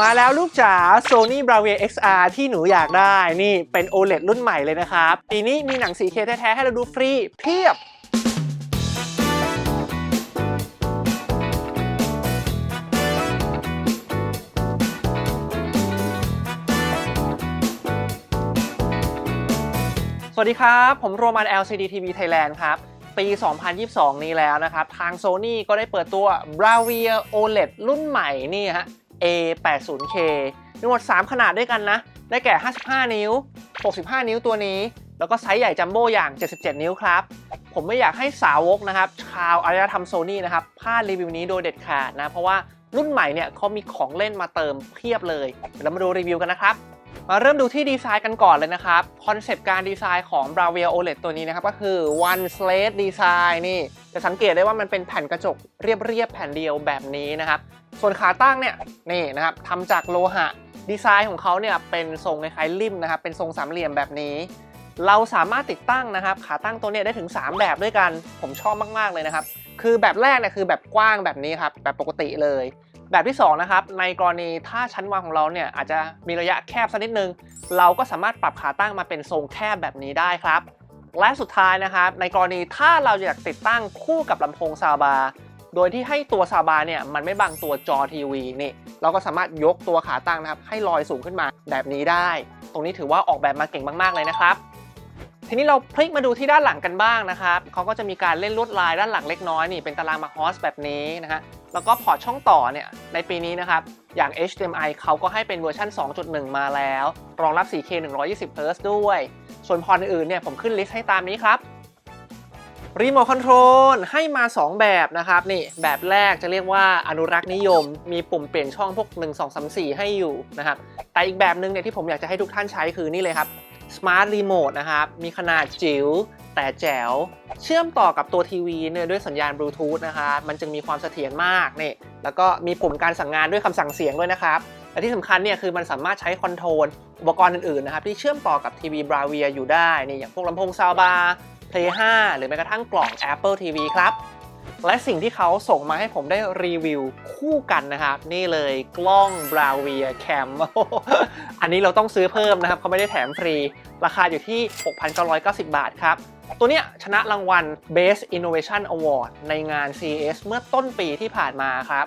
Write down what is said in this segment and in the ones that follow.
มาแล้วลูกจ๋า Sony Bravia XR ที่หนูอยากได้นี่เป็น OLED รุ่นใหม่เลยนะครับ ปีนี้มีหนัง 4K แท้ ๆ ให้เราดูฟรีเพียบสวัสดีครับ ผมโรมัน LCD TV Thailand ครับ ปี 2022 นี้แล้วนะครับ ทาง Sony ก็ได้เปิดตัว Bravia OLED รุ่นใหม่นี่ฮะ A80K มีหมด 3 ขนาดด้วยกันนะ ได้แก่ 55 นิ้ว 65 นิ้วตัวนี้ แล้วก็ไซส์ใหญ่จัมโบ้อย่าง 77 นิ้วครับ ผมไม่อยากให้สาวกนะครับ ชาวอารยธรรมโซนี่นะครับพลาดรีวิวนี้โดยเด็ดขาดนะ เพราะว่ารุ่นใหม่เนี่ยเขามีของเล่นมาเติมเพียบเลย เดี๋ยวเรามาดูรีวิวกันนะครับ มาเริ่มดูที่ดีไซน์กันก่อนเลยนะครับ คอนเซปต์การดีไซน์ของ Bravia OLED ตัวนี้นะครับ ก็คือ one slate design นี่ จะสังเกตได้ว่ามันเป็นแผ่นกระจกเรียบๆ แผ่นเดียวแบบนี้นะครับ ส่วนขาตั้งเนี่ย นี่นะครับทำจากโลหะ ดีไซน์ของเขาเนี่ยเป็นทรงคล้ายๆริมนะครับ เป็นทรงสามเหลี่ยมแบบนี้ เราสามารถติดตั้งนะครับ ขาตั้งตัวเนี้ได้ถึง 3 แบบด้วยกัน ผมชอบมากๆเลยนะครับ คือแบบแรกเนี่ยคือแบบกว้างแบบนี้ครับ แบบปกติเลย แบบที่ 2 นะครับ ในกรณีถ้าชั้นวางของเราเนี่ยอาจจะมีระยะแคบสักนิดนึง เราก็สามารถปรับขาตั้งมาเป็นทรงแคบแบบนี้ได้ครับ และสุดท้ายนะครับ ในกรณีถ้าเราอยากติดตั้งคู่กับลำโพงซาวบาร์โดยที่ให้ตัวซาวบาร์เนี่ยมันไม่บังตัวจอทีวีนี่ เราก็สามารถยกตัวขาตั้งนะครับ ให้ลอยสูงขึ้นมาแบบนี้ได้ ตรงนี้ถือว่าออกแบบมาเก่งมากๆเลยนะครับทีนี้เราพลิกมาดูที่ด้านหลังกันบ้างนะครับเขาก็จะมีการเล่นลวดลายด้านหลังเล็กน้อยนี่เป็นตารางมาฮอสแบบนี้นะฮะ แล้วก็พอร์ตช่องต่อเนี่ยในปีนี้นะครับ อย่าง HDMI เขาก็ให้เป็นเวอร์ชัน2.1 มาแล้ว รองรับ 4K 120 Hz ด้วย ส่วนพอร์ตอื่นๆเนี่ยผมขึ้นลิสต์ให้ตามนี้ครับรีโมทคอนโทรลให้มา 2 แบบนะครับนี่แบบแรกจะเรียกว่าอนุรักษ์นิยม มีปุ่มเปลี่ยนช่องพวก 1 2 3 4 ให้อยู่นะครับแต่อีกแบบนึงเนี่ยที่ผมอยากจะให้ทุกท่านใช้คือนี่เลยครับ Smart Remote นะครับ มีขนาดจิ๋วแต่แจ๋ว เชื่อมต่อกับตัวทีวีเนี่ยด้วยสัญญาณบลูทูธนะครับมันจึงมีความเสถียรมากนี่แล้วก็มีปุ่มการสั่งงานด้วยคำสั่งเสียงด้วยนะครับและที่สำคัญเนี่ยคือมันสามารถใช้คอนโทรลอุปกรณ์อื่นๆนะครับที่เชื่อมต่อกับทีวีบราเวียอยู่ได้นี่อย่างพวกลำโพงซาวบาร์ Play 5 หรือแม้กระทั่งกล่อง Apple TV ครับ และสิ่งที่เขาส่งมาให้ผมได้รีวิวคู่กันนะครับ นี่เลยกล้อง Bravia Cam อันนี้เราต้องซื้อเพิ่มนะครับ เขาไม่ได้แถมฟรี ราคาอยู่ที่ 6,990 บาทครับ ตัวเนี้ยชนะรางวัล Best Innovation Award ในงาน CES เมื่อต้นปีที่ผ่านมาครับ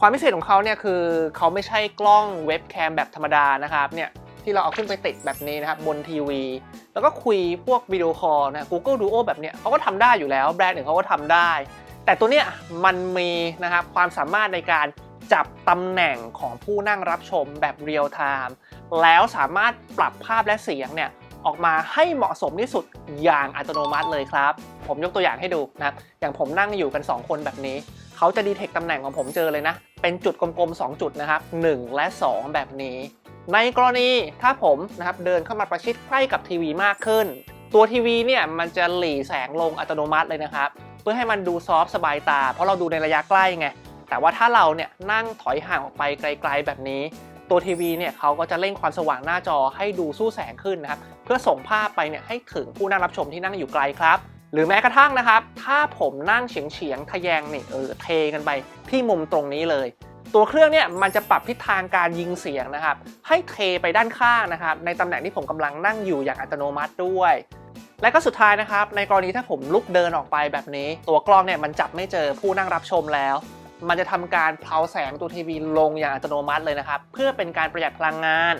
ความพิเศษของเขาเนี่ยคือเขาไม่ใช่กล้องเว็บแคมแบบธรรมดานะครับเนี่ยที่เราเอาขึ้นไปติดแบบนี้นะครับบนทีวี แล้วก็คุยพวกวิดีโอคอลนะ Google Duo แบบเนี้ยเขาก็ทำได้อยู่แล้วแบรนด์อื่นเขาก็ทำได้ แต่ตัวเนี้ยมันมีนะครับความสามารถในการจับตำแหน่งของผู้นั่งรับชมแบบเรียลไทม์แล้วสามารถปรับภาพและเสียงเนี่ยออกมาให้เหมาะสมที่สุดอย่างอัตโนมัติเลยครับ ผมยกตัวอย่างให้ดูนะอย่างผมนั่งอยู่กัน 2 คนแบบนี้ เขาจะดีเทคตำแหน่งของผมเจอเลยนะ เป็นจุดกลมๆ 2 จุดนะครับ 1 และ 2 แบบนี้ ในกรณีถ้าผมนะครับเดินเข้ามาประชิดใกล้กับทีวีมากขึ้น ตัวทีวีเนี่ยมันจะหลีแสงลงอัตโนมัติเลยนะครับ พื่อให้มันดูซอฟต์สบายตา เพราะเราดูในระยะใกล้ไง แต่ว่าถ้าเราเนี่ยนั่งถอยห่างออกไปไกล ๆ แบบนี้ ตัวทีวีเนี่ยเขาก็จะเร่งความสว่างหน้าจอให้ดูสู้แสงขึ้นนะครับ เพื่อส่งภาพไปเนี่ยให้ถึงผู้นั่งรับชมที่นั่งอยู่ไกลครับหรือแม้กระทั่งนะครับ ถ้าผมนั่งเฉียงเฉียงๆทะแยงนี่เออเทกันไปที่มุมตรงนี้เลย ตัวเครื่องเนี่ยมันจะปรับทิศทางการยิงเสียงนะครับ ให้เทไปด้านข้างนะครับ ในตำแหน่งที่ผมกำลังนั่งอยู่อย่างอัตโนมัติด้วย และก็สุดท้ายนะครับ ในกรณีถ้าผมลุกเดินออกไปแบบนี้ ตัวกล้องเนี่ยมันจับไม่เจอผู้นั่งรับชมแล้ว มันจะทำการเพลาแสงตัวทีวีลงอย่างอัตโนมัติเลยนะครับ เพื่อเป็นการประหยัดพลังงาน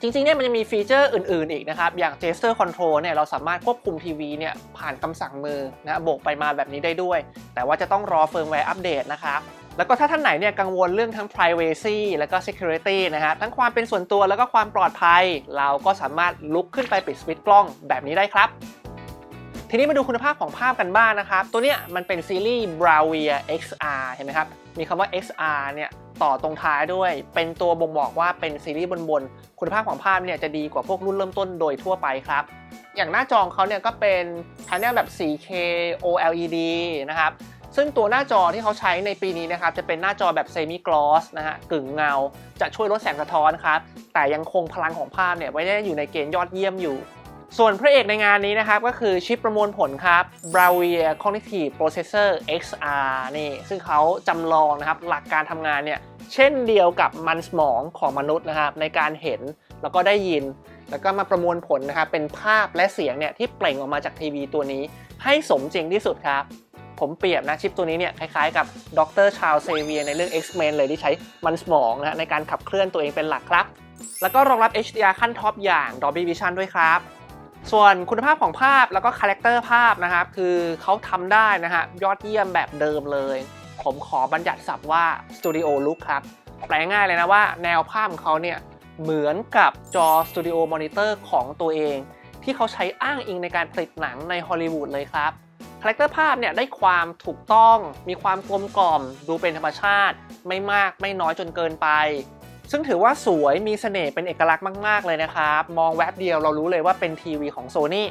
จริงๆเนี่ยมันจะมีฟีเจอร์อื่นๆอีกนะครับ อย่าง gesture control เนี่ยเราสามารถควบคุมทีวีเนี่ยผ่านคำสั่งมือนะโบกไปมาแบบนี้ได้ด้วย แต่ว่าจะต้องรอเฟิร์มแวร์อัปเดตนะครับ แล้วก็ถ้าท่านไหนเนี่ยกังวลเรื่องทั้ง privacy แล้วก็ security นะฮะทั้งความเป็นส่วนตัวแล้วก็ความปลอดภัย เราก็สามารถลุกขึ้นไปปิดสวิตช์กล้องแบบนี้ได้ครับทีนี้มาดูคุณภาพของภาพกันบ้างนะครับ ตัวเนี้ยมันเป็นซีรีส์ Bravia XR เห็นไหมครับ มีคำว่า XR เนี่ยต่อตรงท้ายด้วย เป็นตัวบ่งบอกว่าเป็นซีรีส์บนๆ คุณภาพของภาพเนี่ยจะดีกว่าพวกรุ่นเริ่มต้นโดยทั่วไปครับ อย่างหน้าจอของเขาเนี่ยก็เป็นแผงแบบ 4K OLED นะครับ ซึ่งตัวหน้าจอที่เขาใช้ในปีนี้นะครับจะเป็นหน้าจอแบบ semi gloss นะฮะกึ่งเงา จะช่วยลดแสงสะท้อนครับ แต่ยังคงพลังของภาพเนี่ยไว้ได้อยู่ในเกณฑ์ยอดเยี่ยมอยู่ ส่วนพระเอกในงานนี้นะครับ ก็คือชิปประมวลผลครับ Bravia Cognitive Processor XR นี่ซึ่งเขาจำลองนะครับหลักการทำงานเนี่ยเช่นเดียวกับมันสมองของมนุษย์นะครับในการเห็นแล้วก็ได้ยิน แล้วก็มาประมวลผลนะครับเป็นภาพและเสียงเนี่ยที่เปล่งออกมาจากทีวีตัวนี้ ให้สมจริงที่สุดครับ ผมเปรียบนะชิปตัวนี้เนี่ยคล้ายๆกับดรชาลเซเวียในเรื่อง X-Men เลยที่ใช้มันสมองนะในการขับเคลื่อนตัวเองเป็นหลักครับ แล้วก็รองรับ HDR ขั้นท็อปอย่าง Dolby Vision ด้วยครับส่วนคุณภาพของภาพแล้วก็คาแรคเตอร์ภาพนะครับ คือเขาทำได้นะฮะยอดเยี่ยมแบบเดิมเลย ผมขอบัญญัติศัพท์ว่า Studio Look ครับ แปลง่ายเลยนะว่าแนวภาพของเขาเนี่ย เหมือนกับจอ Studio Monitor ของตัวเอง ที่เขาใช้อ้างอิงในการผลิตหนังในฮอลลีวูดเลยครับ คาแรคเตอร์ภาพเนี่ยได้ความถูกต้อง มีความกลมกล่อม ดูเป็นธรรมชาติ ไม่มากไม่น้อยจนเกินไป ซึ่งถือว่าสวยมีเสน่ห์เป็นเอกลักษณ์มากๆเลยนะครับ มองแวบเดียวเรารู้เลยว่าเป็นทีวีของ Sony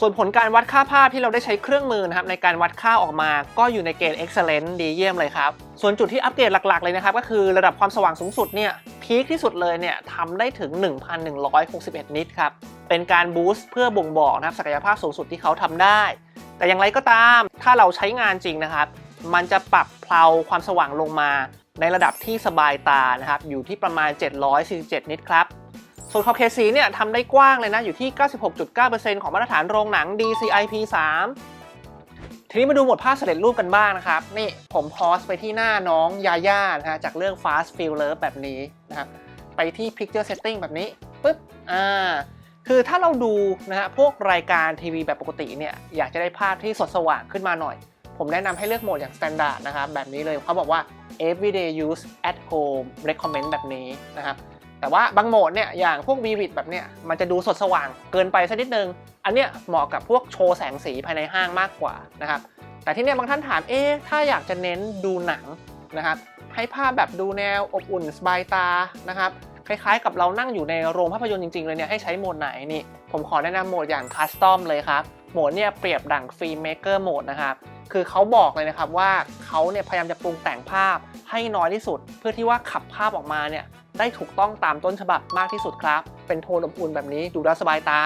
ส่วนผลการวัดค่าภาพที่เราได้ใช้เครื่องมือนะครับในการวัดค่าออกมาก็อยู่ในเกณฑ์ excellent ดีเยี่ยมเลยครับ ส่วนจุดที่อัปเกรดหลักๆเลยนะครับ ก็คือระดับความสว่างสูงสุดเนี่ยพีคที่สุดเลยเนี่ยทำได้ถึง 1,161 นิตครับ เป็นการบูสต์เพื่อบ่งบอกนะครับศักยภาพสูงสุดที่เขาทำได้ แต่อย่างไรก็ตาม ถ้าเราใช้งานจริงนะครับ มันจะปรับเพลาความสว่างลงมาในระดับที่สบายตานะครับ อยู่ที่ประมาณ 747 นิตครับ ส่วนขอบเขตสีเนี่ยทำได้กว้างเลยนะ อยู่ที่ 96.9%ของมาตรฐานโรงหนัง DCI-P3 ทีนี้มาดูหมดภาพสำเร็จรูปกันบ้างนะครับ นี่ผมพอสไปที่หน้าน้องยาย่านะฮะจากเรื่อง Fast Feel Love แบบนี้นะครับ ไปที่ Picture Setting แบบนี้ปึ๊บ อ่า คือถ้าเราดูนะฮะพวกรายการทีวีแบบปกติเนี่ยอยากจะได้ภาพที่สดสว่างขึ้นมาหน่อย ผมแนะนำให้เลือกโหมดอย่าง Standard นะครับแบบนี้เลยเขาบอกว่า everyday use at home recommend แบบนี้นะครับแต่ว่าบางโหมดเนี่ยอย่างพวก Vivid แบบเนี้ยมันจะดูสดสว่างเกินไปสักนิดนึง อันเนี้ยเหมาะกับพวกโชว์แสงสีภายในห้างมากกว่านะครับแต่ที่เนี้ยบางท่านถามเอ๊ะถ้าอยากจะเน้นดูหนังนะครับให้ภาพแบบดูแนวอบอุ่นสบายตานะครับ คล้ายๆ กับเรานั่งอยู่ในโรงภาพยนตร์จริงๆเลยเนี่ยให้ใช้โหมดไหนนี่ผมขอแนะนำโหมดอย่างคัสตอมเลยครับโหมดเนี่ยเปรียบดั่งฟิล์มเมเกอร์โหมดนะครับคือเขาบอกเลยนะครับว่าเขาเนี่ยพยายามจะปรุงแต่งภาพให้น้อยที่สุด เพื่อที่ว่าขับภาพออกมาเนี่ยได้ถูกต้องตามต้นฉบับมากที่สุดครับ เป็นโทนอบอุ่นแบบนี้ดูแล้วสบายตา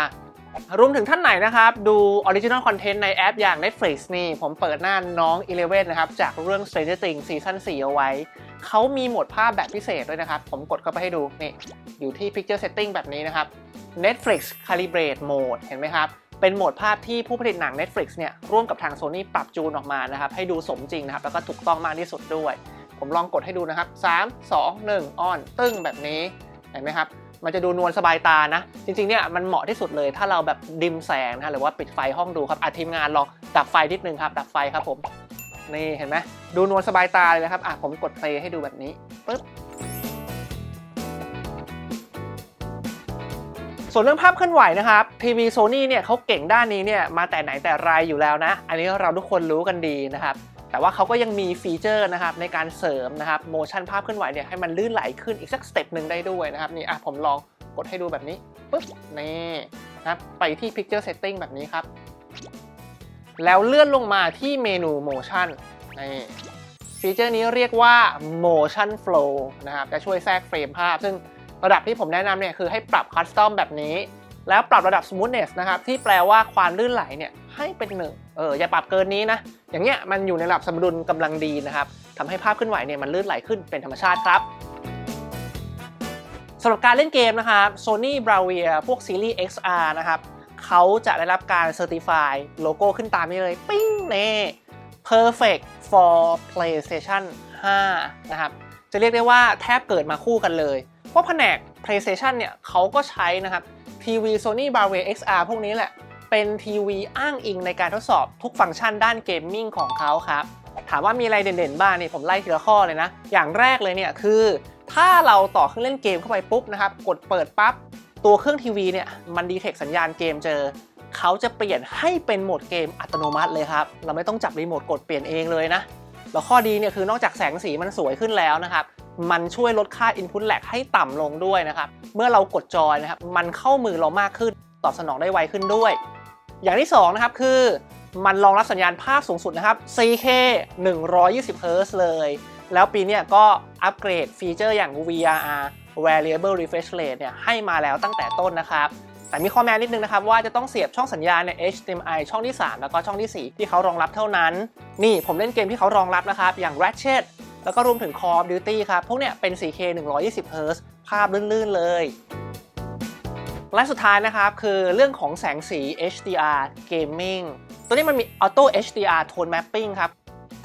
รวมถึงท่านไหนนะครับ ดูออริจินอลคอนเทนต์ในแอปอย่าง Netflix นี่ ผมเปิดหน้าน้อง Eleven นะครับ จากเรื่อง Stranger Things ซีซั่น4เอาไว้ เขามีโหมดภาพแบบพิเศษด้วยนะครับ ผมกดเข้าไปให้ดูนี่อยู่ที่ Picture Setting แบบนี้นะครับ Netflix Calibrate Mode เห็นไหมครับ เป็นโหมดภาพที่ผู้ผลิตหนัง Netflix เนี่ยร่วมกับทาง Sony ปรับจูนออกมานะครับ ให้ดูสมจริงนะครับ แล้วก็ถูกต้องมากที่สุดด้วย ผมลองกดให้ดูนะครับ 3 2 1ออนตึ้งแบบนี้เห็นไหมครับมันจะดูนวลสบายตานะ จริงๆเนี่ยมันเหมาะที่สุดเลย ถ้าเราแบบดิมแสงนะหรือว่าปิดไฟห้องดูครับอาทีมงานลองดับไฟนิดนึงครับดับไฟครับผม นี่เห็นไหมดูนวลสบายตาเลยนะครับอะผมกดเพลย์ให้ดูแบบนี้ปึ๊บส่วนเรื่องภาพเคลื่อนไหวนะครับทีวีโซนี่เนี่ยเขาเก่งด้านนี้เนี่ยมาแต่ไหนแต่ไรอยู่แล้วนะ อันนี้เราทุกคนรู้กันดีนะครับแต่ว่าเขาก็ยังมีฟีเจอร์นะครับในการเสริมนะครับโมชั่นภาพเคลื่อนไหวเนี่ยให้มันลื่นไหลขึ้นอีกสักสเต็ปหนึ่งได้ด้วยนะครับนี่อะผมลองกดให้ดูแบบนี้ปึ๊บนี่นะครับไปที่ Picture Setting แบบนี้ครับ แล้วเลื่อนลงมาที่เมนู Motion นี่ฟีเจอร์นี้เรียกว่า Motion Flow นะครับ จะช่วยแทรกเฟรมภาพ ซึ่งระดับที่ผมแนะนำเนี่ยคือให้ปรับคัสตอมแบบนี้ แล้วปรับระดับ Smoothness นะครับ ที่แปลว่าความลื่นไหลเนี่ยให้เป็นหนึ่งเอออย่าปรับเกินนี้นะ อย่างเงี้ยมันอยู่ในระดับสมดุลกำลังดีนะครับทำให้ภาพเคลื่อนไหวเนี่ยมันลื่นไหลขึ้นเป็นธรรมชาติครับสำหรับการเล่นเกมนะครับ Sony Bravia พวกซีรีส์ XR นะครับ เขาจะได้รับการ Certify โลโก้ขึ้นตามนี้เลย ปิ้งเน่ perfect for PlayStation 5 นะครับ จะเรียกได้ว่าแทบเกิดมาคู่กันเลยเพราะแผนก PlayStation เนี่ยเขาก็ใช้นะครับทีวี Sony Bravia XR พวกนี้แหละ เป็นทีวีอ้างอิงในการทดสอบทุกฟังก์ชันด้านเกมมิ่งของเขาครับ ถามว่ามีอะไรเด่นๆบ้างนี่ผมไล่ทีละข้อเลยนะ อย่างแรกเลยเนี่ยคือ ถ้าเราต่อเครื่องเล่นเกมเข้าไปปุ๊บนะครับ กดเปิดปั๊บ ตัวเครื่องทีวีเนี่ยมันดีเทคสัญญาณเกมเจอ เขาจะเปลี่ยนให้เป็นโหมดเกมอัตโนมัติเลยครับ เราไม่ต้องจับรีโมทกดเปลี่ยนเองเลยนะ แล้วข้อดีเนี่ยคือนอกจากแสงสีมันสวยขึ้นแล้วนะครับมันช่วยลดค่า Input lag ให้ต่ำลงด้วยนะครับ เมื่อเรากดจอยนะครับ มันเข้ามือเรามากขึ้น ตอบสนองได้ไวขึ้นด้วย อย่างที่2นะครับคือ มันรองรับสัญญาณภาพสูงสุดนะครับ 4K 120 Hz เลย แล้วปีนี้ก็อัปเกรดฟีเจอร์อย่าง VRR Variable Refresh Rate เนี่ยให้มาแล้วตั้งแต่ต้นนะครับแต่มีข้อแม้นิดนึงนะครับว่าจะต้องเสียบช่องสัญญาณใน HDMI ช่องที่ 3 แล้วก็ช่องที่ 4 ที่เขารองรับเท่านั้น นี่ผมเล่นเกมที่เขารองรับนะครับ อย่าง Ratchet แล้วก็รวมถึง Call of Duty ครับ พวกเนี้ยเป็น 4K 120 Hz ภาพลื่น ๆ เลยและสุดท้ายนะครับ คือเรื่องของแสงสี HDR Gaming ตัวนี้มันมี Auto HDR Tone Mapping ครับ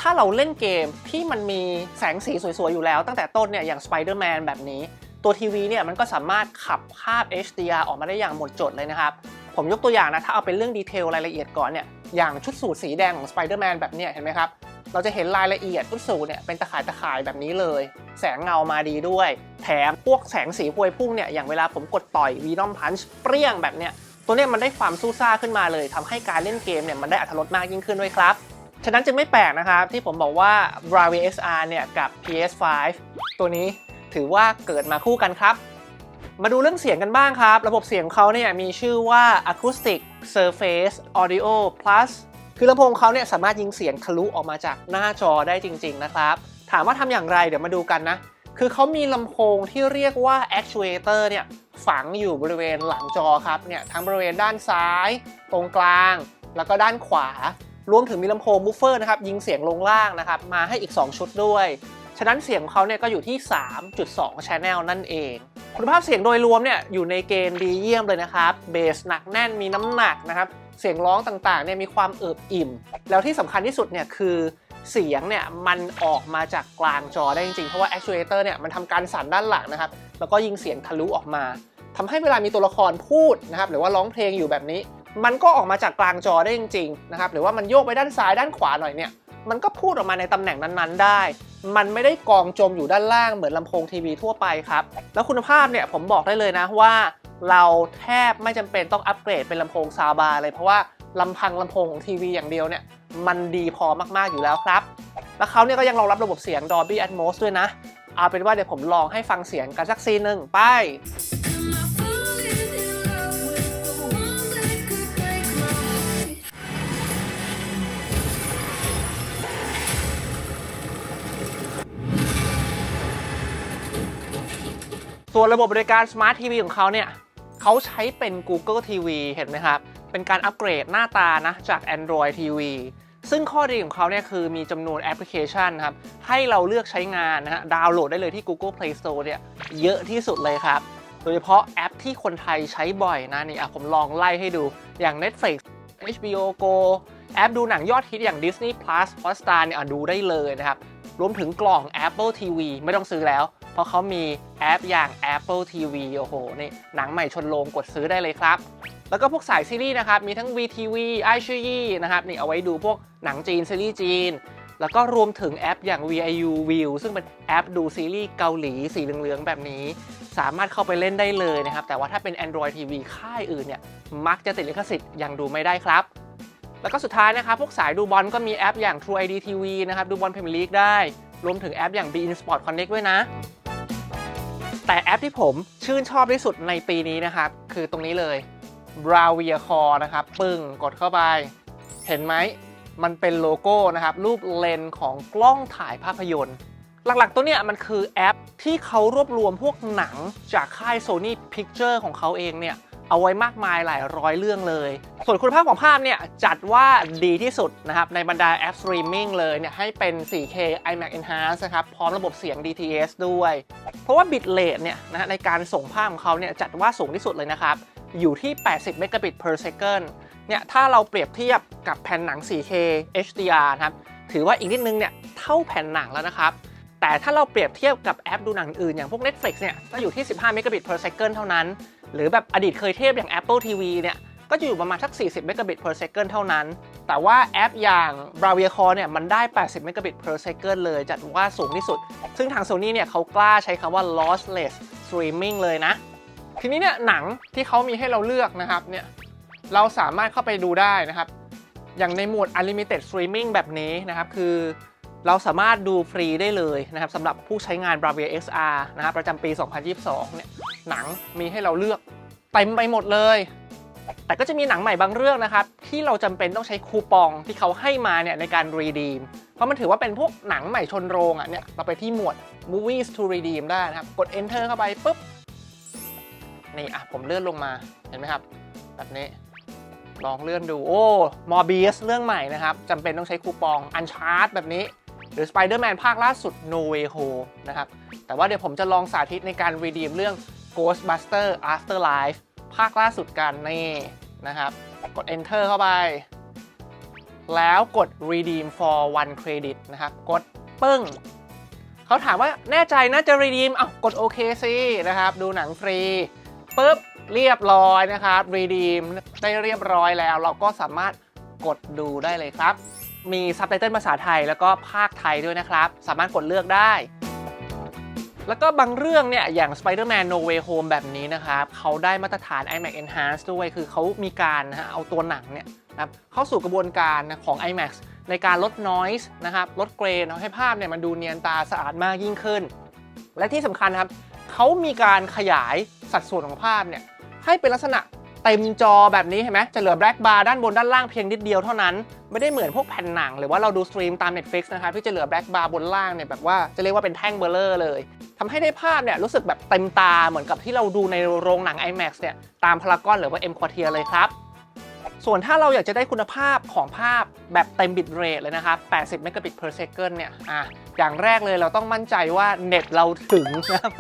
ถ้าเราเล่นเกมที่มันมีแสงสีสวย ๆ อยู่แล้วตั้งแต่ต้นเนี่ยอย่าง Spider-Man แบบนี้ ตัวทีวีเนี่ยมันก็สามารถขับภาพ HDR ออกมาได้อย่างหมดจดเลยนะครับ ผมยกตัวอย่างนะ ถ้าเอาเป็นเรื่องดีเทลรายละเอียดก่อนเนี่ย อย่างชุดสูทสีแดงของ Spider-Man แบบเนี้ยเห็นไหมครับ เราจะเห็นรายละเอียดชุดสูทเนี่ยเป็นตะข่ายตะข่ายแบบนี้เลย แสงเงามาดีด้วย แถมพวกแสงสีพวยพุ่งเนี่ย อย่างเวลาผมกดต่อย Venom Punch เปรี้ยงแบบเนี้ย ตัวเนี้ยมันได้ความสู้ซ่าขึ้นมาเลยทำให้การเล่นเกมเนี่ยมันได้อรรถรสมากยิ่งขึ้นด้วยครับ ฉะนั้นจึงไม่แปลกนะครับที่ผมบอกว่า Bravia XR เนี่ยกับ PS5 ตัวนี้ ถือว่าเกิดมาคู่กันครับ มาดูเรื่องเสียงกันบ้างครับ ระบบเสียงของเขาเนี่ยมีชื่อว่า Acoustic Surface Audio Plus คือลำโพงเขาเนี่ยสามารถยิงเสียงทะลุออกมาจากหน้าจอได้จริง ๆ นะครับ ถามว่าทำอย่างไรเดี๋ยวมาดูกันนะ คือเขามีลำโพงที่เรียกว่า actuator เนี่ยฝังอยู่บริเวณหลังจอครับเนี่ยทั้งบริเวณด้านซ้าย ตรงกลาง แล้วก็ด้านขวารวมถึงมีลำโพงบูฟเฟอร์นะครับยิงเสียงลงล่างนะครับมาให้อีก 2 ชุดด้วย ฉะนั้นเสียงของเขาเนี่ยก็อยู่ที่ 3.2 Channel นั่นเอง คุณภาพเสียงโดยรวมเนี่ยอยู่ในเกณฑ์ดีเยี่ยมเลยนะครับเบสหนักแน่นมีน้ำหนักนะครับเสียงร้องต่างๆเนี่ยมีความเอิบอิ่ม แล้วที่สำคัญที่สุดเนี่ยคือเสียงเนี่ยมันออกมาจากกลางจอได้จริงๆ เพราะว่า actuator เนี่ยมันทำการสั่นด้านหลังนะครับ แล้วก็ยิงเสียงทะลุออกมาทำให้เวลามีตัวละครพูดนะครับหรือว่าร้องเพลงอยู่แบบนี้ มันก็ออกมาจากกลางจอได้จริงๆนะครับหรือว่ามันโยกไปด้านซ้ายด้านขวาหน่อยเนี่ยมันก็พูดออกมาในตำแหน่งนั้นๆได้ มันไม่ได้กองจมอยู่ด้านล่างเหมือนลำโพงทีวีทั่วไปครับ แล้วคุณภาพเนี่ยผมบอกได้เลยนะว่า เราแทบไม่จำเป็นต้องอัปเกรดเป็นลำโพงซาวบาร์เลยเพราะว่าลำพังลำโพงของทีวีอย่างเดียวเนี่ยมันดีพอมากๆอยู่แล้วครับ แล้วเขาเนี่ยก็ยังรองรับระบบเสียง Dolby Atmos ด้วยนะ เอาเป็นว่าเดี๋ยวผมลองให้ฟังเสียงกันสักซีนหนึ่งไป ส่วนระบบบริการ Smart TV ของเขาเนี่ยเขาใช้เป็น Google TV เห็นไหมครับ เป็นการอัปเกรดหน้าตานะจาก Android TV ซึ่งข้อดีของเขาเนี่ยคือมีจำนวนแอปพลิเคชันนะครับ ให้เราเลือกใช้งานนะฮะดาวน์โหลดได้เลยที่ Google Play Store เนี่ยเยอะที่สุดเลยครับ โดยเฉพาะแอปที่คนไทยใช้บ่อยนะนี่อะผมลองไล่ให้ดูอย่าง Netflix HBO Go แอปดูหนังยอดฮิตอย่าง Disney Plus Hotstar เนี่ยอะดูได้เลยนะครับ รวมถึงกล่อง Apple TV ไม่ต้องซื้อแล้ว เพราะเขามีแอปอย่าง Apple TV โอ้โหนี่หนังใหม่ชนโรงกดซื้อได้เลยครับ แล้วก็พวกสายซีรีส์นะครับ มีทั้ง VTV ไอชื่อนะครับนี่เอาไว้ดูพวกหนังจีนซีรีส์จีน แล้วก็รวมถึงแอปอย่าง VIU View ซึ่งเป็นแอปดูซีรีส์เกาหลีสีเหลืองๆแบบนี้ สามารถเข้าไปเล่นได้เลยนะครับ แต่ว่าถ้าเป็น Android TV ค่ายอื่นเนี่ยมักจะติดลิขสิทธิ์ยังดูไม่ได้ครับแล้วก็สุดท้ายนะครับ พวกสายดูบอลก็มีแอปอย่าง True ID TV นะครับ ดูบอลพรีเมียร์ลีกได้ รวมถึงแอปอย่าง Bein Sport Connect ด้วยนะ แต่แอปที่ผมชื่นชอบที่สุดในปีนี้นะครับ คือตรงนี้เลย Bravia Core นะครับ ปึ้งกดเข้าไป เห็นไหม มันเป็นโลโก้นะครับ รูปเลนส์ของกล้องถ่ายภาพยนตร์ หลักๆ ตัวเนี้ยมันคือแอปที่เขารวบรวมพวกหนังจากค่าย Sony Picture ของเขาเองเนี่ย เอาไว้มากมายหลายร้อยเรื่องเลย ส่วนคุณภาพของภาพเนี่ย จัดว่าดีที่สุดนะครับ ในบรรดาแอปสตรีมมิ่งเลยเนี่ย ให้เป็น 4K IMAX Enhanced นะครับ พร้อมระบบเสียง DTS ด้วย เพราะว่าบิตเ e ทเนี่ยนะฮะในการส่งภาพของเขาเนี่ยจัดว่าสูงที่สุดเลยนะครับ อยู่ที่ 80 megabit per second เนี่ยถ้าเราเปรียบเทียบกับแผ่นหนัง 4K HDR นะครับถือว่าอีกนิดนึงเนี่ยเท่าแผ่นหนังแล้วนะครับแต่ถ้าเราเปรียบเทียบกับแอปดูหนังอื่นอย่างพวก Netflix เนี่ยก็อยู่ที่ 15 megabit per second เท่านั้น หรือแบบอดีตเคยเทียบอย่าง Apple TV เนี่ยก็จะอยู่ประมาณสัก 40 megabit per second เท่านั้น แต่ว่าแอปอย่าง Bravia Core เนี่ยมันได้ 80 megabit per second เลยจัดว่าสูงที่สุด ซึ่งทาง Sony เนี่ยเขากล้าใช้คำว่า lossless streaming เลยนะ ทีนี้เนี่ยหนังที่เขามีให้เราเลือกนะครับเนี่ยเราสามารถเข้าไปดูได้นะครับ อย่างในหมวด unlimited streaming แบบนี้นะครับ คือเราสามารถดูฟรีได้เลยนะครับสำหรับผู้ใช้งาน Bravia XR นะครับประจำปี 2022 เนี่ย หนังมีให้เราเลือกเต็มไปหมดเลย แต่ก็จะมีหนังใหม่บางเรื่องนะครับ ที่เราจำเป็นต้องใช้คูปองที่เขาให้มาเนี่ยในการ redeem เพราะมันถือว่าเป็นพวกหนังใหม่ชนโรงอะเนี่ยเราไปที่หมวด movies to redeem ได้นะครับ กด enter เข้าไปปุ๊บนี่อะผมเลื่อนลงมาเห็นไหมครับ แบบนี้ลองเลื่อนดู โอ้มอร์บีสเรื่องใหม่นะครับจำเป็นต้องใช้คูปองอันชาร์ตแบบนี้ หรือ Spider-Man ภาคล่าสุด No Way Home นะครับ แต่ว่าเดี๋ยวผมจะลองสาธิตในการ redeem เรื่อง Ghostbuster Afterlife ภาคล่าสุดกันนี่นะครับ กด enter เข้าไป แล้วกด redeem for one credit นะครับ กดปึ้ง เขาถามว่าแน่ใจนะจะ redeem อ้าวกดโอเคสินะครับ ดูหนังฟรีปุ๊บเรียบร้อยนะครับ redeem ได้เรียบร้อยแล้ว เราก็สามารถกดดูได้เลยครับ มีซับไตเติลภาษาไทยแล้วก็ภาคไทยด้วยนะครับ สามารถกดเลือกได้ แล้วก็บางเรื่องเนี่ยอย่าง Spider-Man No Way Home แบบนี้นะครับเขาได้มาตรฐาน IMAX Enhanced ด้วย คือเขามีการนะฮะเอาตัวหนังเนี่ยนะครับเข้าสู่กระบวนการนะของ IMAX ในการลด noise นะครับลดเกรนให้ภาพเนี่ยมันดูเนียนตาสะอาดมากยิ่งขึ้น และที่สำคัญครับเขามีการขยายสัดส่วนของภาพเนี่ยให้เป็นลักษณะ ต็มจอแบบนี้เห็นไหมจะเหลือแบล็กบาร์ด้านบนด้านล่างเพียงนิดเดียวเท่านั้น ไม่ได้เหมือนพวกแผ่นหนัง หรือว่าเราดูสตรีมตาม Netflix นะครับที่จะเหลือแบล็กบาร์บนล่างเนี่ยแบบว่าจะเรียกว่าเป็นแท่งเบลเลอร์เลยทำให้ได้ภาพเนี่ยรู้สึกแบบเต็มตาเหมือนกับที่เราดูในโรงหนัง IMAX เนี่ยตามพารากอนหรือว่า M Quartier เลยครับส่วนถ้าเราอยากจะได้คุณภาพของภาพแบบเต็มบิตเรทเลยนะครับ 80 megabit per second เนี่ย อะ อย่างแรกเลยเราต้องมั่นใจว่าเน็ตเราถึงนะครับ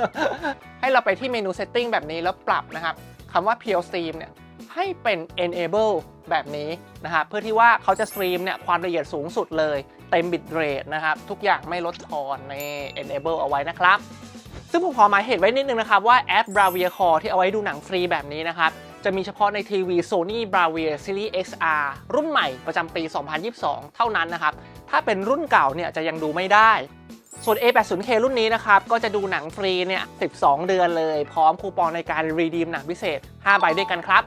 ให้เราไปที่เมนู setting แบบนี้แล้วปรับนะครับ คำว่า Pure Stream เนี่ยให้เป็น enable แบบนี้นะครับเพื่อที่ว่าเขาจะสตรีมเนี่ยความละเอียดสูงสุดเลยเต็มบิตเรทนะครับ ทุกอย่างไม่ลดทอนใน enable เอาไว้นะครับ ซึ่งผมขอหมายเหตุไว้นิดนึงนะครับว่าแอป Bravia Core ที่เอาไว้ดูหนังฟรีแบบนี้นะครับจะมีเฉพาะในทีวี Sony Bravia Series XR รุ่นใหม่ประจำปี 2022 เท่านั้นนะครับ ถ้าเป็นรุ่นเก่าเนี่ยจะยังดูไม่ได้ ส่วน A80K รุ่นนี้นะครับ ก็จะดูหนังฟรีเนี่ย 12 เดือนเลย พร้อมคูปองในการ redeem หนังพิเศษ 5 ใบด้วยกันครับ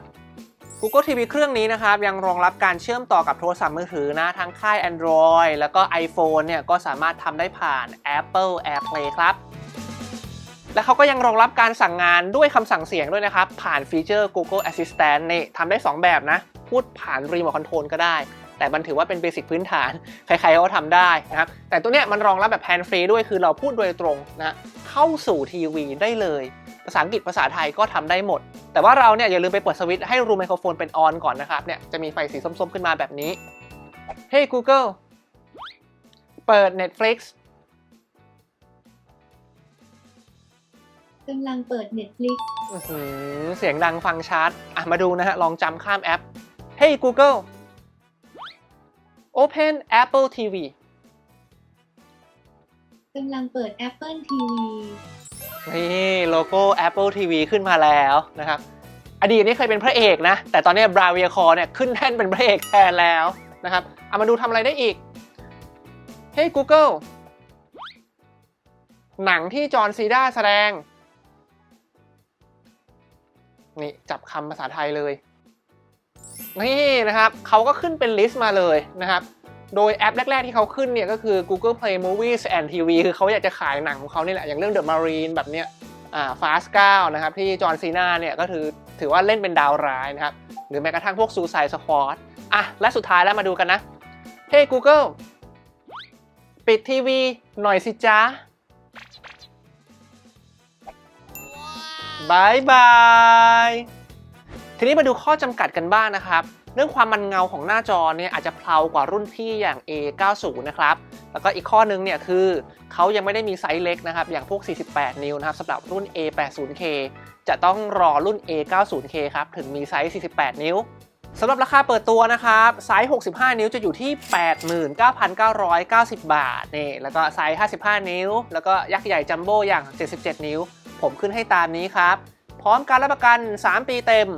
Google TV เครื่องนี้นะครับ ยังรองรับการเชื่อมต่อกับโทรศัพท์มือถือนะทั้งค่าย Android แล้วก็ iPhone เนี่ยก็สามารถทำได้ผ่าน Apple AirPlay ครับและเขาก็ยังรองรับการสั่งงานด้วยคำสั่งเสียงด้วยนะครับ ผ่านฟีเจอร์ Google Assistant นี่ทำได้ 2 แบบนะ พูดผ่านรีโมทคอนโทรลก็ได้ แต่มันถือว่าเป็นเบสิกพื้นฐาน ใครๆก็ทำได้นะครับ แต่ตัวเนี้ยมันรองรับแบบแ a นฟรีด้วยคือเราพูดโดยตรงนะเข้าสู่ทีวีได้เลย ภาษาอังกฤษภาษาไทยก็ทำได้หมด แต่ว่าเราเนี่ยอย่าลืมไปเปิดสวิตช์ให้รูมไมโครโฟนเป็นออนก่อนนะครับเนี่ยจะมีไฟสีส้มๆขึ้นมาแบบนี้ Hey Google เปิด Netflix กำลังเปิด Netflix อื้อหือเสียงดังฟังชัดอะมาดูนะฮะ ลองจำข้ามแอป Hey Google Open Apple TV กำลังเปิด Apple TV นี่โลโก้ Apple TV ขึ้นมาแล้วนะครับ อดีตนี่เคยเป็นพระเอกนะ แต่ตอนนี้ Bravia Core เนี่ยขึ้นแท่นเป็นพระเอกแทนแล้วนะครับเอามาดูทำอะไรได้อีก Hey Google หนังที่จอห์นซีด้าแสดง นี่ จับคำภาษาไทยเลย นี่นะครับเขาก็ขึ้นเป็นลิสต์มาเลยนะครับ โดยแอปแรก ๆ ที่เขาขึ้นเนี่ยก็คือ Google Play Movies and TV คือเขาอยากจะขายหนังของเขานี่แหละอย่างเรื่อง The Marine แบบเนี้ยอ่า Fast 9นะครับที่จอห์นซีนาเนี่ยก็ถือถือว่าเล่นเป็นดาวร้ายนะครับ หรือแม้กระทั่งพวก Suicide Squad อะและสุดท้ายแล้วมาดูกันนะ Hey Google ปิดทีวีหน่อยสิจ๊ะบายบาย ทีนี้มาดูข้อจำกัดกันบ้างนะครับ เรื่องความมันเงาของหน้าจอเนี่ยอาจจะเพลากว่ารุ่นพี่อย่าง A90 นะครับ แล้วก็อีกข้อนึงเนี่ยคือเขายังไม่ได้มีไซส์เล็กนะครับ อย่างพวก 48 นิ้วนะครับสำหรับรุ่น A80K จะต้องรอรุ่น A90K ครับ ถึงมีไซส์ 48 นิ้วสำหรับราคาเปิดตัวนะครับ ไซส์ 65 นิ้วจะอยู่ที่ 89,990 บาทนี่แล้วก็ไซส์ 55 นิ้ว แล้วก็ยักษ์ใหญ่จัมโบ้อย่าง 77 นิ้ว ผมขึ้นให้ตามนี้ครับ พร้อมการรับประกัน 3 ปีเต็ม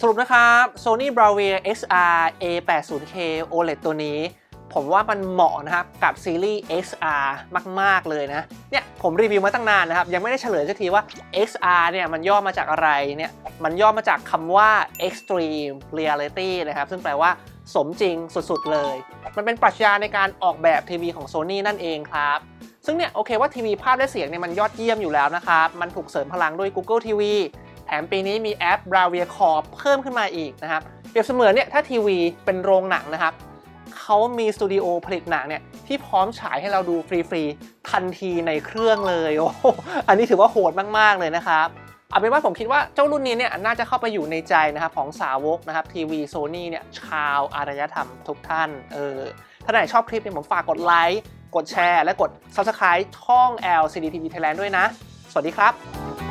สรุปนะครับ Sony Bravia XR A80K OLED ตัวนี้ ผมว่ามันเหมาะนะครับกับซีรีส์ XR มาก ๆ เลยนะ เนี่ยผมรีวิวมาตั้งนานนะครับ ยังไม่ได้เฉลยสักทีว่า XR เนี่ยมันย่อมาจากอะไรเนี่ยมันย่อมาจากคำว่า Extreme Reality นะครับ ซึ่งแปลว่าสมจริงสุด ๆ เลย มันเป็นปรัชญาในการออกแบบทีวีของ Sony นั่นเองครับ ซึ่งเนี่ยโอเคว่าทีวีภาพและเสียงเนี่ยมันยอดเยี่ยมอยู่แล้วนะครับ มันถูกเสริมพลังด้วย Google TV แถมปีนี้มีแอป Bravia Core เพิ่มขึ้นมาอีกนะครับ เปรียบเสมือนเนี่ยถ้าทีวีเป็นโรงหนังนะครับเขามีสตูดิโอผลิตหนังเนี่ยที่พร้อมฉายให้เราดูฟรีๆ ทันทีในเครื่องเลยโอ้โหอันนี้ถือว่าโหดมากๆเลยนะครับเอาเป็นว่าผมคิดว่าเจ้ารุ่นนี้เนี่ยน่าจะเข้าไปอยู่ในใจนะครับของสาวกนะครับทีวีโซนี่เนี่ยชาวอารยธรรมทุกท่านเออถ้าไหนชอบคลิปเนี่ยผมฝากกดไลค์กดแชร์ และกด Subscribe ช่อง LCD TV Thailand ด้วยนะ สวัสดีครับ